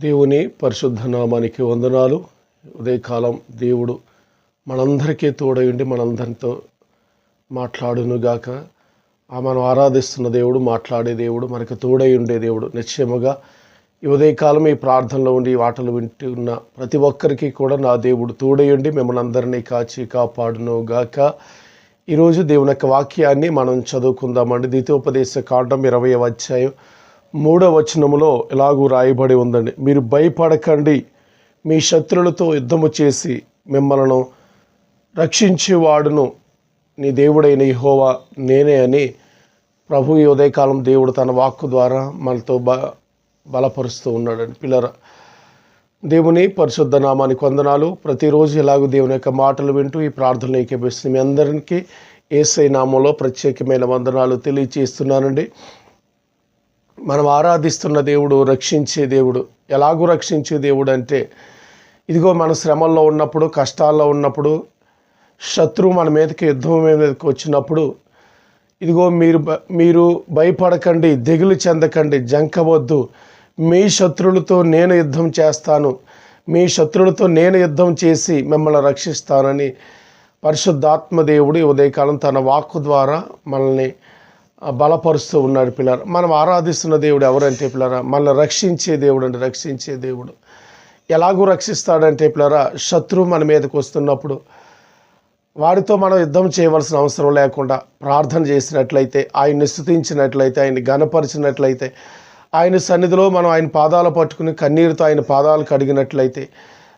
దేవుని పరిశుద్ధ నామానికి వందనాలు. ఉదయకాలం దేవుడు మనందరికీ తోడయుండి మనందరితో మాట్లాడునుగాక ఆ మనం ఆరాధిస్తున్న దేవుడు మాట్లాడే దేవుడు మనకు తోడై ఉండే దేవుడు. నిశ్చయముగా ఈ ఉదయకాలం ఈ ప్రార్థనలో ఉండి ఈ వాటలు వింటున్న ప్రతి ఒక్కరికి కూడా నా దేవుడు తోడయుండి మిమ్మల్ని అందరినీ కాచి కాపాడును గాక. ఈరోజు దేవుని యొక్క వాక్యాన్ని మనం చదువుకుందామండి. ద్వితీయోపదేశ కాండం ఇరవై అధ్యాయం మూడవ వచనములో ఇలాగూ రాయబడి ఉందండి. మీరు భయపడకండి. మీ శత్రులతో యుద్ధము చేసి మిమ్మల్ని రక్షించేవాడును. నీ దేవుడైన హోవా నేనే అని ప్రభు ఈ ఉదయకాలం దేవుడు తన వాక్కు ద్వారా మనతో బ బలపరుస్తూ ఉన్నాడండి. పిల్లర దేవుని పరిశుద్ధ నామానికి వందనాలు. ప్రతిరోజు ఇలాగూ దేవుని యొక్క మాటలు వింటూ ఈ ప్రార్థనలు ఏకీపిస్తుంది మీ అందరికీ ఏసై నామంలో ప్రత్యేకమైన వందనాలు తెలియచేస్తున్నానండి. మనం ఆరాధిస్తున్న దేవుడు రక్షించే దేవుడు ఎలాగూ రక్షించే దేవుడు అంటే ఇదిగో మన శ్రమల్లో ఉన్నప్పుడు కష్టాల్లో ఉన్నప్పుడు శత్రువు మన మీదకి యుద్ధం మీదకి వచ్చినప్పుడు ఇదిగో మీరు మీరు భయపడకండి దిగులు చెందకండి జంకవద్దు. మీ శత్రులతో నేను యుద్ధం చేస్తాను. మీ శత్రులతో నేను యుద్ధం చేసి మిమ్మల్ని రక్షిస్తానని పరిశుద్ధాత్మ దేవుడు ఉదయకాలం తన వాక్కు ద్వారా మనల్ని బలపరుస్తూ ఉన్నాడు పిల్లర మనం ఆరాధిస్తున్న దేవుడు ఎవరంటే పిల్లరా? మనల్ని రక్షించే దేవుడు అంటే రక్షించే దేవుడు. ఎలాగూ రక్షిస్తాడంటే పిల్లరా? శత్రువు మన మీదకి వస్తున్నప్పుడు వాడితో మనం యుద్ధం చేయవలసిన అవసరం లేకుండా ప్రార్థన చేసినట్లయితే ఆయన్ని స్థుతించినట్లయితే ఆయన్ని గనపరిచినట్లయితే ఆయన సన్నిధిలో మనం ఆయన పాదాలు పట్టుకుని కన్నీరుతో ఆయన పాదాలు కడిగినట్లయితే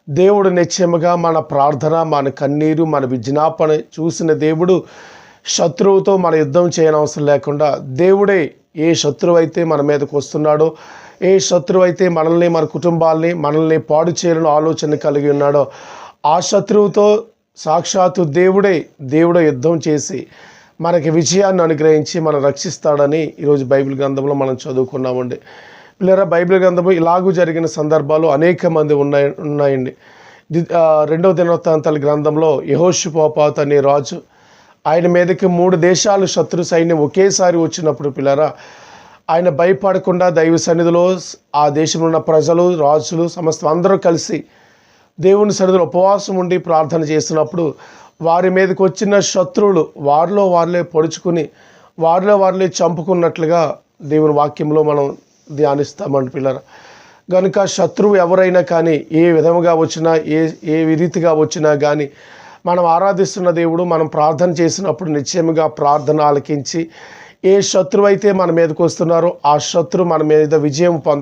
దేవుడు నిశ్చయముగా మన ప్రార్థన మన కన్నీరు మన విజ్ఞాపన చూసిన దేవుడు శత్రువుతో మన యుద్ధం చేయనవసరం లేకుండా దేవుడే ఏ శత్రువు అయితే మన మీదకు వస్తున్నాడో ఏ శత్రువు అయితే మనల్ని మన కుటుంబాల్ని మనల్ని పాడు చేయాలని ఆలోచన కలిగి ఉన్నాడో ఆ శత్రువుతో సాక్షాత్తు దేవుడే దేవుడే యుద్ధం చేసి మనకి విజయాన్ని అనుగ్రహించి మనం రక్షిస్తాడని ఈరోజు బైబిల్ గ్రంథంలో మనం చదువుకున్నామండి. పిల్లరా బైబిల్ గ్రంథము ఇలాగూ జరిగిన సందర్భాలు అనేక మంది ఉన్నాయి ఉన్నాయండి. రెండవ దినవృత్తాంతాల గ్రంథంలో యహోషుపోపాత్ అనే రాజు ఆయన మీదకి మూడు దేశాలు శత్రు సైన్యం ఒకేసారి వచ్చినప్పుడు పిల్లరా ఆయన భయపడకుండా దైవ సన్నిధిలో ఆ దేశంలో ఉన్న ప్రజలు రాజులు సమస్త అందరూ కలిసి దేవుని సన్నిధిలో ఉపవాసం ఉండి ప్రార్థన చేస్తున్నప్పుడు వారి మీదకి వచ్చిన శత్రువులు వారిలో వారిలే పొడుచుకుని వారిలో వారిలే చంపుకున్నట్లుగా దేవుని వాక్యంలో మనం ధ్యానిస్తామండి పిల్లర. కనుక శత్రువు ఎవరైనా కానీ ఏ విధముగా వచ్చినా ఏ ఏ రీతిగా వచ్చినా కానీ మనం ఆరాధిస్తున్న దేవుడు మనం ప్రార్థన చేసినప్పుడు నిశ్చయముగా ప్రార్థన ఆలకించి ఏ శత్రువు అయితే మన మీదకి వస్తున్నారో ఆ శత్రువు మన మీద విజయం పొంద